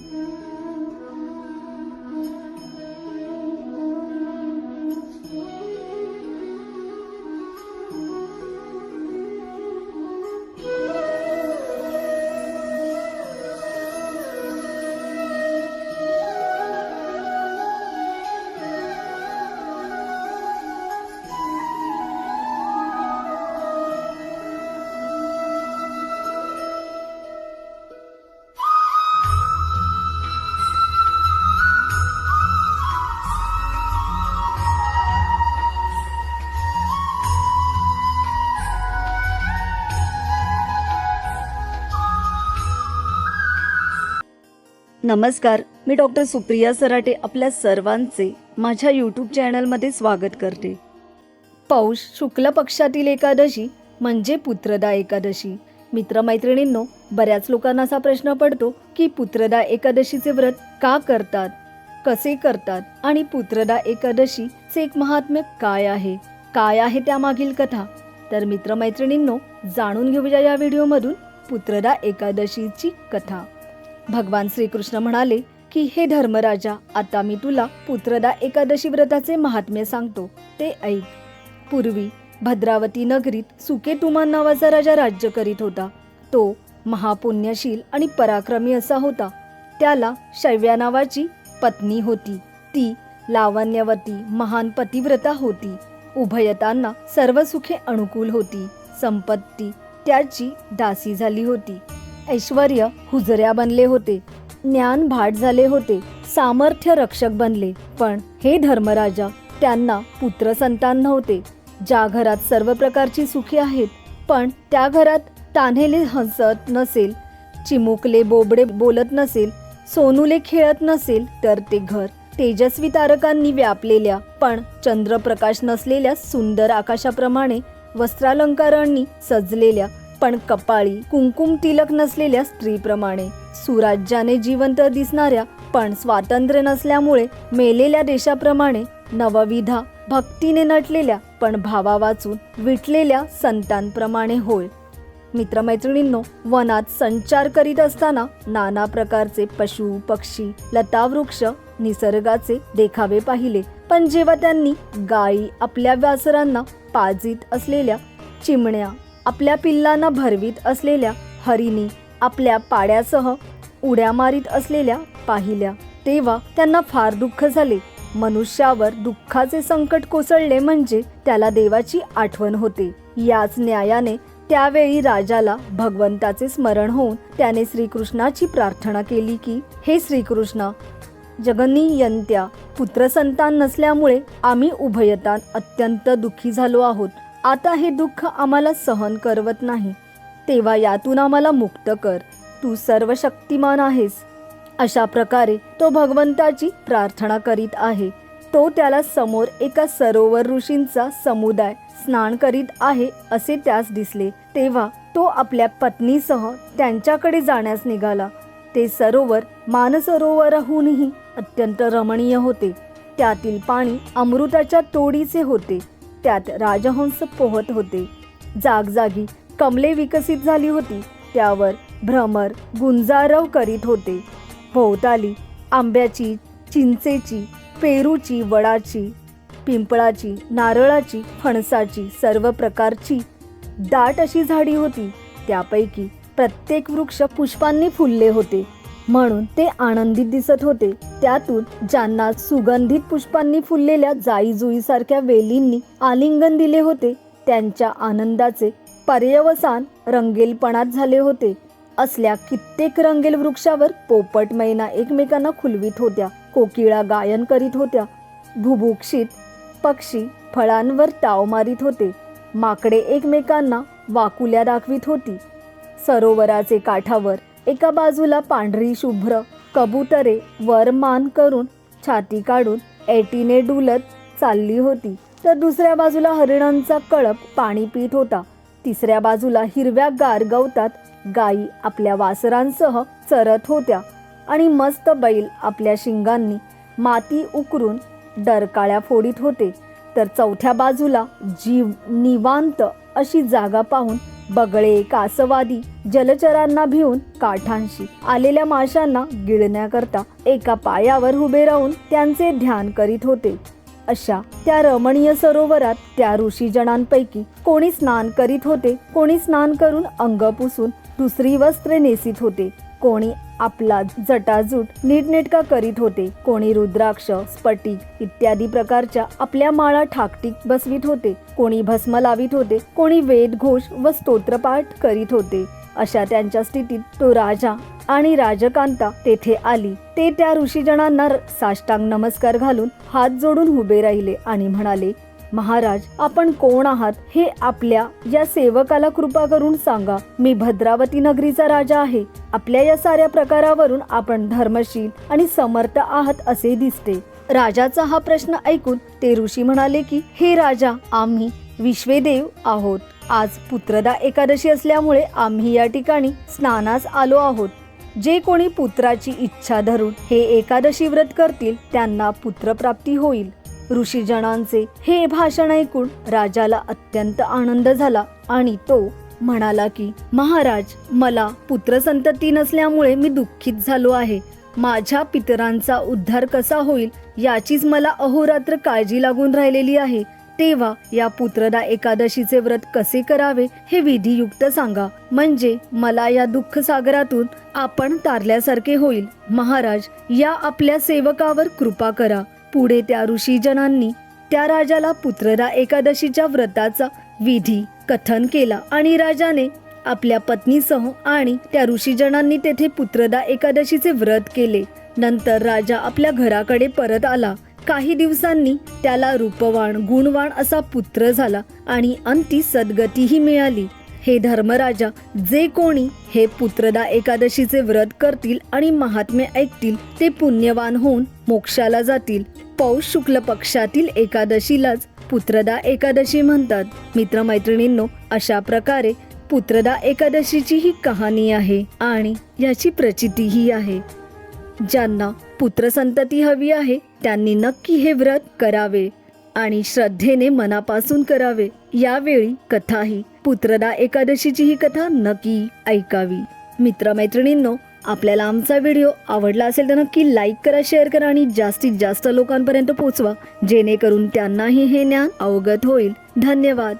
嗯。नमस्कार मी doctor Supriya Sarate आपल्या सर्वांचे माझ्या यूट्यूब चॅनलमध्ये स्वागत करते. पौष शुक्ल पक्षातील एकादशी म्हणजे पुत्रदा एकादशी. मित्रमैत्रिणींनो बऱ्याच लोकांना असा प्रश्न पडतो की पुत्रदा एकादशीचे व्रत का करतात कसे करतात आणि पुत्रदा एकादशीचे एक महात्म्य काय आहे? काय आहे त्यामागील कथा? तर मित्रमैत्रिणींनो जाणून घेऊया या व्हिडिओमधून पुत्रदा एकादशीची कथा. भगवान श्रीकृष्ण म्हणाले की हे धर्मराजा आता मी तुला पुत्रदा एकादशी व्रताचे महात्म्य सांगतो. ते ऐक. पूर्वी भद्रावती नगरीत सुकेतुमान नावाचा राजा राज्य करीत होता. तो महापुण्यशील आणि पराक्रमी असा होता. त्याला शैव्या नावाची पत्नी होती. ती लावण्यवती महान पतिव्रता होती. उभयतांना सर्व सुखे अनुकूल होती. संपत्ती त्याची दासी झाली होती. ऐश्वर हुजऱ्या बनले होते. ज्ञान भाट झाले होते. सामर्थ्य रक्षक बनले. पण हे धर्मराजा त्यांना पुत्र संतान नव्हते. ज्या घरात सर्व प्रकारची सुखी आहेत पण त्या घरात तान्हेले हसत नसेल चिमुकले बोबडे बोलत नसेल सोनूले खेळत नसेल तर ते घर तेजस्वी तारकांनी व्यापलेल्या पण चंद्रप्रकाश नसलेल्या सुंदर आकाशाप्रमाणे वस्त्रालंकारांनी सजलेल्या पण कपाळी कुंकुम तिलक नसलेल्या स्त्रीप्रमाणे. सुराज्याने जिवंत दिसणाऱ्या पण स्वातंत्र्य नसल्यामुळे मेलेल्या देशाप्रमाणे नवविधा भक्तीने नटलेल्या पण भावा वाचून विटलेल्या संतांप्रमाणे होय. मित्रमैत्रिणींनो वनात संचार करीत असताना नाना प्रकारचे पशु पक्षी लतावृक्ष निसर्गाचे देखावे पाहिले. पण जेव्हा त्यांनी गायी आपल्या व्यासरांना पाजीत असलेल्या चिमण्या आपल्या पिल्लांना भरवीत असलेल्या हरीने आपल्या पाड्यासह उड्या मारीत असलेल्या पाहिल्या. तेव्हा त्यांना फार दुःख झाले. मनुष्यावर दुःखाचे संकट कोसळले म्हणजे त्याला देवाची आठवण होते. याच न्यायाने त्यावेळी राजाला भगवंताचे स्मरण होऊन त्याने श्रीकृष्णाची प्रार्थना केली की हे श्रीकृष्ण जगनियंत्या पुत्रसंतान नसल्यामुळे आम्ही उभयतान अत्यंत दुःखी झालो आहोत. आता हे दुःख आम्हाला सहन करवत नाही. तेव्हा यातून आम्हाला मुक्त कर. तू सर्व शक्तिमान आहेस. अशा प्रकारे तो भगवंताची प्रार्थना करीत आहे. तो त्याला समोर एका सरोवर ऋषींचा समुदाय स्नान करीत आहे असे त्यास दिसले. तेव्हा तो आपल्या पत्नीसह त्यांच्याकडे जाण्यास निघाला. ते सरोवर मानसरोवराहूनही अत्यंत रमणीय होते. त्यातील पाणी अमृताच्या तोडीचे होते. त्यात राजहंस पोहत होते. जागजागी कमले विकसित झाली होती. त्यावर भ्रमर गुंजारव करीत होते. भोवताली आंब्याची चिंचेची पेरूची वडाची पिंपळाची नारळाची फणसाची सर्व प्रकारची दाट अशी झाडी होती. त्यापैकी प्रत्येक वृक्ष पुष्पांनी फुलले होते. म्हणून ते आनंदित दिसत होते. त्यातून ज्यांना सुगंधित पुष्पांनी फुललेल्या जाई वेलींनी आलिंगन दिले होते त्यांच्या आनंदाचे पर्यवसान रंगेलपणात झाले होते. असल्या कित्येक रंगेल वृक्षावर पोपट मैना एकमेकांना खुलवीत होत्या कोकिळा गायन करीत होत्या. भुभुक्षित पक्षी फळांवर ताव मारित होते. माकडे एकमेकांना वाकुल्या दाखवित होती. सरोवराचे काठावर एका बाजूला पांढरी शुभ्र कबुतरे वर मान करून छाती काढून एटीने डुलत चालली होती. तर दुसऱ्या बाजूला हरिणांचा कळप पाणी पीत होता. तिसऱ्या बाजूला हिरव्या गार गवतात गायी आपल्या वासरांसह चरत होत्या आणि मस्त बैल आपल्या शिंगांनी माती उकरून डरकाळ्या फोडीत होते. तर चौथ्या बाजूला जीव निवांत अशी जागा पाहून बगळे कासवादी जलचरांना भिवून काठांशी. आलेल्या माशांना गिळण्याकरता एका पायावर उभे राहून त्यांचे ध्यान करीत होते. अशा त्या रमणीय सरोवरात त्या ऋषीजनांपैकी कोणी स्नान करीत होते कोणी स्नान करून अंग पुसून दुसरी वस्त्रे नेसीत होते. कोणी आपला जटाजूट नीटनेटका करीत होते. कोणी रुद्राक्ष स्फटिक इत्यादी प्रकारच्या आपल्या माळा ठाकटीक बसवीत होते. कोणी भस्म लावित होते. कोणी वेद घोष व स्तोत्रपाठ करीत होते. अशा त्यांच्या स्थितीत तो राजा आणि राजकांता तेथे आली. ते त्या ऋषीजनांना साष्टांग नमस्कार घालून हात जोडून उभे राहिले आणि म्हणाले महाराज आपण कोण आहात हे आपल्या या सेवकाला कृपा करून सांगा. मी भद्रावती नगरीचा राजा आहे. आपल्या या साऱ्या प्रकारावरून आपण धर्मशील आणि समर्थ आहात असे दिसते. राजाचा हा प्रश्न ऐकून ते ऋषी म्हणाले की हे राजा आम्ही विश्वेदेव आहोत. आज पुत्रदा एकादशी असल्यामुळे आम्ही या ठिकाणी स्नानास आलो आहोत. जे कोणी पुत्राची इच्छा धरून हे एकादशी व्रत करतील त्यांना पुत्रप्राप्ती होईल. ऋषीजनांचे हे भाषण ऐकून राजाला अत्यंत आनंद झाला आणि तो म्हणाला की महाराज मला पुत्रसंतती नसल्यामुळे मी दुःखित झालो आहे. माझ्या पितरांचा उद्धार कसा होईल याचीच मला अहोरात्र काळजी लागून राहिलेली आहे. तेव्हा या पुत्रदा एकादशीचे व्रत कसे करावे हे विधियुक्त सांगा. म्हणजे मला या दुःख सागरातून आपण तारल्यासारखे होईल. महाराज या आपल्या सेवकावर कृपा करा. पुढे त्या ऋषीजनांनी त्या राजाला पुत्रदा एकादशीच्या व्रताचा विधी कथन केला आणि राजाने आपल्या पत्नीसह आणि त्या ऋषीजनांनी तेथे पुत्रदा एकादशीचे व्रत केले. नंतर राजा आपल्या घराकडे परत आला. काही दिवसांनी त्याला रूपवान गुणवान असा पुत्र झाला आणि अंती सद्गतीही मिळाली. हे धर्मराजा जे कोणी हे पुत्रदा एकादशीचे व्रत करतील आणि महात्मे ऐकतील ते पुण्यवान होऊन मोक्षाला जातील. पौष शुक्ल पक्षातील एकादशीलाच पुत्रदा एकादशी म्हणतात. मित्रमैत्रिणींनो अशा प्रकारे पुत्रदा एकादशीची ही कहाणी आहे आणि याची प्रचितीही आहे. ज्यांना पुत्रसंतती हवी आहे त्यांनी नक्की हे व्रत करावे आणि श्रद्धेने मनापासून करावे. यावेळी कथाही पुत्रदा एकादशीची ही कथा नक्की ऐकावी. मित्रमैत्रिणींनो आपल्याला आमचा व्हिडिओ आवडला असेल तर नक्की लाईक करा शेअर करा आणि जास्तीत जास्त लोकांपर्यंत पोहोचवा जेणेकरून त्यांनाही हे ज्ञान अवगत होईल. धन्यवाद.